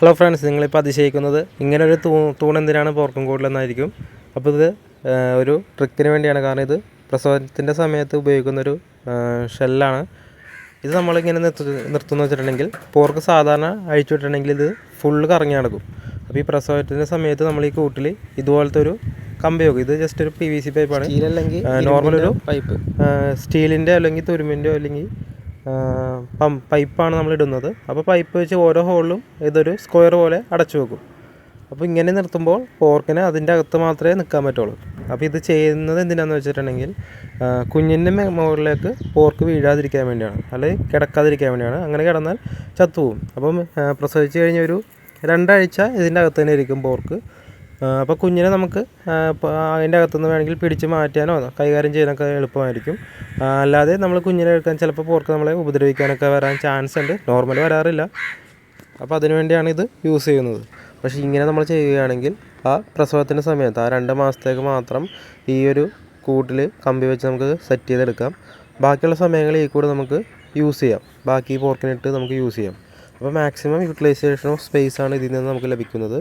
Hello friends നിങ്ങളിപ്പോൾ അതിശയിക്കുന്നത് ഇങ്ങനെ ഒരു തൂ തൂൺ എന്തിനാണ് പോർക്കും കൂടുതലെന്നായിരിക്കും അപ്പോൾ ഇത് ഒരു ട്രിക്കിന് വേണ്ടിയാണ്. കാരണം ഇത് പ്രസവത്തിന്റെ സമയത്ത് ഉപയോഗിക്കുന്ന ഒരു ഷെല്ലാണ് ഇത് നമ്മളിങ്ങനെ നിർത്തി നിർത്തുന്ന വെച്ചിട്ടുണ്ടെങ്കിൽ പോർക്ക് സാധാരണ അഴിച്ചു വിട്ടിട്ടുണ്ടെങ്കിൽ ഇത് ഫുള്ള് കറങ്ങി നടക്കും. അപ്പോൾ ഈ പ്രസവത്തിന്റെ സമയത്ത് നമ്മൾ ഈ കൂട്ടിൽ ഇതുപോലത്തെ ഒരു കമ്പി വെക്കും. ഇത് ജസ്റ്റ് ഒരു പി വി സി പൈപ്പാണ് നോർമൽ ഒരു പൈപ്പ് സ്റ്റീലിന്റെ അല്ലെങ്കിൽ തുരുമ്പിന്റെ അല്ലെങ്കിൽ പം പൈപ്പാണ് നമ്മൾ ഇടുന്നത് അപ്പോൾ പൈപ്പ് വെച്ച് ഓരോ ഹോളിലും ഇതൊരു സ്ക്വയർ പോലെ അടച്ചു വെക്കും. അപ്പോൾ ഇങ്ങനെ നിർത്തുമ്പോൾ പോർക്കിന് അതിന്റെ അകത്ത് മാത്രമേ നിൽക്കാൻ പറ്റുള്ളൂ. അപ്പോൾ ഇത് ചെയ്യുന്നത് എന്തിനാന്ന് വെച്ചിട്ടുണ്ടെങ്കിൽ കുഞ്ഞിന്റെ മുകളിലേക്ക് പോർക്ക് വീഴാതിരിക്കാൻ വേണ്ടിയാണ്. അല്ലെങ്കിൽ കിടക്കാതിരിക്കാൻ വേണ്ടിയാണ്. അങ്ങനെ കിടന്നാൽ ചത്തുപോകും. അപ്പം പ്രസവിച്ച് കഴിഞ്ഞ ഒരു രണ്ടാഴ്ച ഇതിന്റെ അകത്ത് തന്നെ ഇരിക്കും പോർക്ക് അപ്പോൾ കുഞ്ഞിനെ നമുക്ക് അതിന്റെ അകത്തുനിന്ന് വേണമെങ്കിൽ പിടിച്ച് മാറ്റാനോ കൈകാര്യം ചെയ്യാനൊക്കെ എളുപ്പമായിരിക്കും. അല്ലാതെ നമ്മൾ കുഞ്ഞിനെ എടുക്കാൻ ചിലപ്പോൾ പോർക്ക് നമ്മളെ ഉപദ്രവിക്കാനൊക്കെ വരാൻ ചാൻസ് ഉണ്ട്. നോർമൽ വരാറില്ല. അപ്പോൾ അതിനു വേണ്ടിയാണ് ഇത് യൂസ് ചെയ്യുന്നത്. പക്ഷേ ഇങ്ങനെ നമ്മൾ ചെയ്യുകയാണെങ്കിൽ ആ പ്രസവത്തിന്റെ സമയത്ത് ആ രണ്ട് മാസത്തേക്ക് മാത്രം ഈ ഒരു കൂട്ടിൽ കമ്പി വെച്ച് നമുക്ക് സെറ്റ് ചെയ്തെടുക്കാം. ബാക്കിയുള്ള സമയങ്ങളിൽ ഈ കൂടെ നമുക്ക് യൂസ് ചെയ്യാം. ബാക്കി പോർക്കിനിട്ട് നമുക്ക് യൂസ് ചെയ്യാം. അപ്പോൾ മാക്സിമം യൂട്ടിലൈസേഷൻ ഓഫ് സ്പേസ് ആണ് ഇതിൽ നിന്ന് നമുക്ക് ലഭിക്കുന്നത്.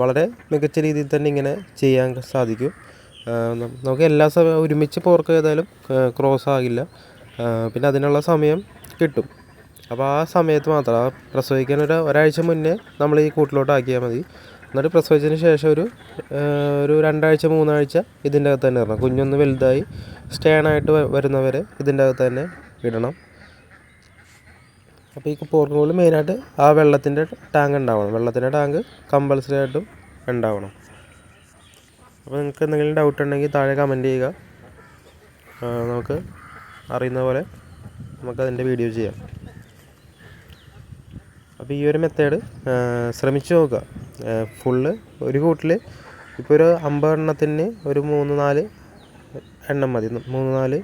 വളരെ മികച്ച രീതിയിൽ തന്നെ ഇങ്ങനെ ചെയ്യാൻ സാധിക്കും. നമുക്ക് എല്ലാ സമയം ഒരുമിച്ച് പോർക്ക് ചെയ്താലും ക്രോസ് ആകില്ല. പിന്നെ അതിനുള്ള സമയം കിട്ടും. അപ്പോൾ ആ സമയത്ത് മാത്രം ആ പ്രസവിക്കാൻ ഒരു ഒരാഴ്ച മുന്നേ നമ്മൾ ഈ കൂട്ടിലോട്ട് ആക്കിയാൽ മതി. എന്നിട്ട് പ്രസവിച്ചതിന് ശേഷം ഒരു ഒരു രണ്ടാഴ്ച മൂന്നാഴ്ച ഇതിന്റെ അകത്ത് തന്നെ ഇടണം. കുഞ്ഞൊന്ന് വലുതായി സ്റ്റേണായിട്ട് വരുന്നവരെ ഇതിന്റെ അകത്ത് തന്നെ ഇടണം. അപ്പോൾ ഈ പോർക്കുകളിൽ മെയിനായിട്ട് ആ വെള്ളത്തിന്റെ ടാങ്ക് ഉണ്ടാവണം. വെള്ളത്തിന്റെ ടാങ്ക് കമ്പൽസറി ആയിട്ടും ഉണ്ടാവണം. അപ്പോൾ നിങ്ങൾക്ക് എന്തെങ്കിലും ഡൗട്ട് ഉണ്ടെങ്കിൽ താഴെ കമന്റ് ചെയ്യുക. നമുക്ക് അറിയുന്ന പോലെ നമുക്കതിന്റെ വീഡിയോ ചെയ്യാം. അപ്പോൾ ഈ ഒരു മെത്തേഡ് ശ്രമിച്ചു നോക്കുക. ഫുള്ള് ഒരു കൂട്ടിൽ ഇപ്പോൾ ഒരു അമ്പത് എണ്ണത്തിന് ഒരു മൂന്ന് നാല് എണ്ണം മതി. മൂന്ന് നാല്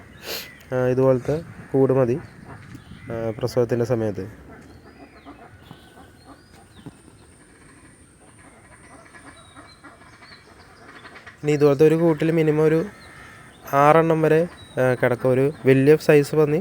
ഇതുപോലത്തെ കൂട് മതി. പ്രസവത്തിന്റെ സമയത്ത്. ഇനി ഇതുപോലത്തെ ഒരു കൂട്ടിൽ മിനിമം ഒരു ആറെണ്ണം വരെ കിടക്കും. ഒരു വലിയ സൈസ് പന്നി